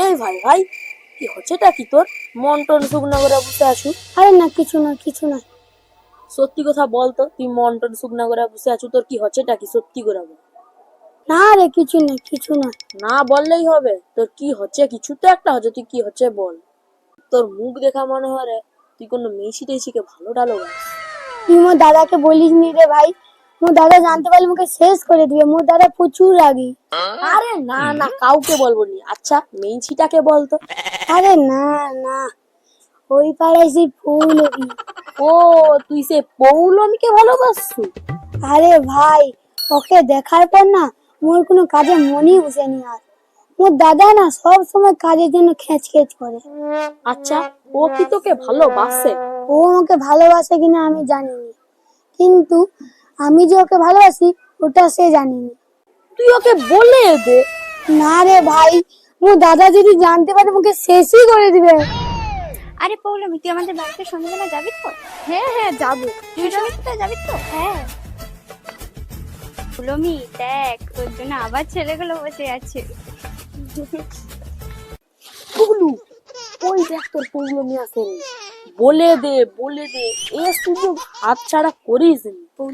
এই ভাই ভাই কি হচ্ছেটা কি তোর? মন টন শুকনো করে বসে আছু? আরে না কিছু না কিছু না। সত্যি কথা বল তো তুই মন টন শুকনো করে বসে আছু তোর কি হচ্ছেটা কি? সত্যি করে বল। না রে কিছু না কিছু না। না বললেই হবে তোর কি হচ্ছে? কিছু তো একটা হচ্ছে তুই কি হচ্ছে বল। তোর মুখ দেখা মনে হয় রে তুই কোনো মেয়েছি টেছিকে ভালো ডালো তুই মোর দাদাকে বলিস নি রে ভাই মোর দাদা জানতে পারলে মুখে শেষ করে দিবে মোর দাদা প্রচুর রাগি আরে না না কাউকে বলব নি। আচ্ছা মেয়েছিটাকে বল তো। আরে না না ওই পাড়ায় সেই ফুল ও তুই সে পৌলমীকে ভালোবাসছু আরে ভাই ওকে দেখার পর না মোর কোনো কাজে মনই বসেনি আর। মোর দাদা না সব সময় কাজের জন্য খেঁচ খেঁচ করে। আচ্ছা ও কি তোকে ভালোবাসে? ও আমাকে ভালোবাসে কিনা আমি জানি না কিন্তু আমি যে ওকে ভালোবাসি ওটা সে জানিনি। তুই ওকে বলে দে। না রে ভাই মোর দাদা যদি জানতে পারে মুখে শেষই করে দিবে। আরে পৌলমি তুই আমাদের বাড়িতে সন্ধ্যাবেলা যাবি তো? হ্যাঁ হ্যাঁ যাব। তুই সঙ্গীতা যাবি তো? হ্যাঁ। পৌলমি দেখ তোর জন্য আবার ছেলেগুলো বসে আছে। পুগলু ওই দেখ তোর পৌলমী আছে। রে বলে দে বলে দে। এ সুযোগ হাত ছাড়া করিস ওর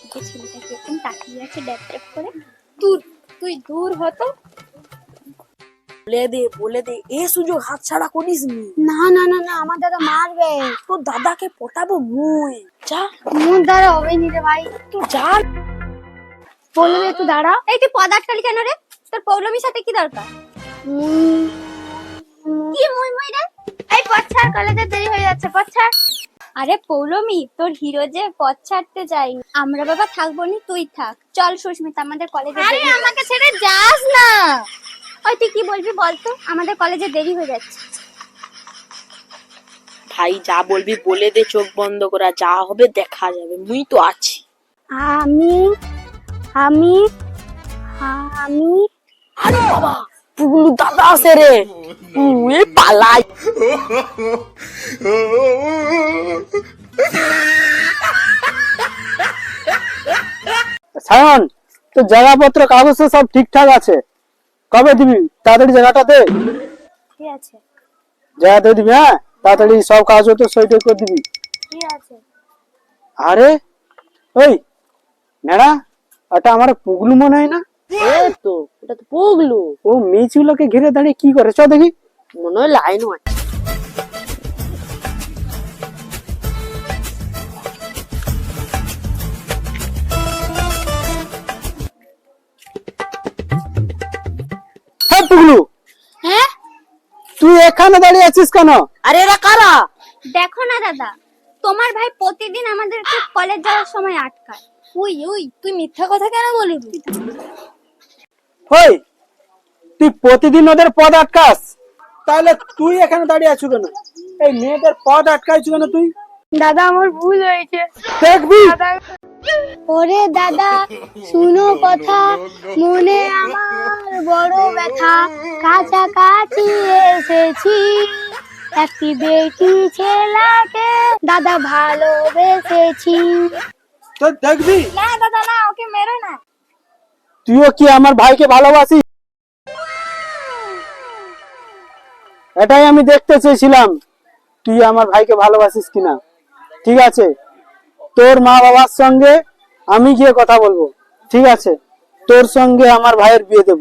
দিকে ছেলেটা কীরকম তাকিয়ে আছে ড্যাপ ড্যাপ করে। তুই তুই দূর হতো বলে দে বলে দে। এ সুযোগ হাত ছাড়া করিস নি। না না না না আমার দাদা মারবে। তোর দাদাকে পটাবো মুই। যা। মোর দ্বারা হবে নি রে ভাই। তুই যা। একটু দাঁড়া। এই তুই পদ আটকালি কেন রে? তোর পৌলমির সাথে কি দরকার? উম, কি মুই মুই রে? এই পথ ছাড় কলেজে দেরি হয়ে যাচ্ছে পথ আরে পৌলমি তোর হিরো যে পথ ছাড়তে যাই আমরা বাবা থাকব নি তুই থাক। চল সুস্মিতা আমাদের কলেজে আরে আমাকে ছেড়ে যাস না। ওই তুই কি বলবি বলতো? আমাদের কলেজে দেরি হয়ে যাচ্ছে। ভাই যা বলবি বলে দে চোখ বন্ধ করা। যা হবে দেখা যাবে। মুই তো আছি। আমি আমি আমি। আরে বাবা! পুগলু দাদা আছে রে। তুই পালাই। সায়ন তোর জায়গাপত্র কাগজ তো সব ঠিকঠাক আছে? কবে দিবি? তাড়াতাড়ি জায়গাটা দে। ঠিক আছে? জায়গা দিবি হ্যাঁ? তাড়াতাড়ি সব কাগজপত্র সই টই করে দিবি। ঠিক আছে? আরে ওই নেড়া এটা আমার পুগলু মনে হয় না? এই তো এটা তো পুগলু ও মেয়েগুলোকে ঘিরে দাঁড়িয়ে কি করে? চ দেখি। মনে হয় লাইন আছে। হ্যাঁ পুগলু হ্যাঁ তুই এখানে দাঁড়িয়ে আছিস কেন? আরে এরা কারা? দেখো না দাদা তোমার ভাই প্রতিদিন আমাদেরকে কলেজ যাওয়ার সময় আটকায়। উই উই তুই মিথ্যা কথা কেন বলবি? ওই তুই প্রতিদিন ওদের পদ আটকাস। তাহলে তুই এখানে দাঁড়িয়ে আছো কেন? এই মেয়েদের পদ আটকাইছো কেন তুই? দাদা আমার ভুল হয়েছে। দেখবি? ওরে দাদা শুনো কথা মনে আমার বড় ব্যথা। কাছাকাছি এসেছি একটি বেটি ছেলেকে দাদা ভালোবেসেছি। তো দেখবি? না দাদা না ওকে মেরো না। তুইও কি আমার ভাইকে ভালোবাসিস? এটাই আমি দেখতে চেয়েছিলাম। তুই আমার ভাইকে ভালোবাসিস কিনা ঠিক আছে। তোর মা বাবার সঙ্গে আমি গিয়ে কথা বলব। ঠিক আছে। তোর সঙ্গে আমার ভাইয়ের বিয়ে দেব।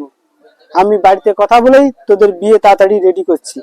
আমি বাড়িতে কথা বলেই তোদের বিয়ে তাড়াতাড়ি রেডি করছি।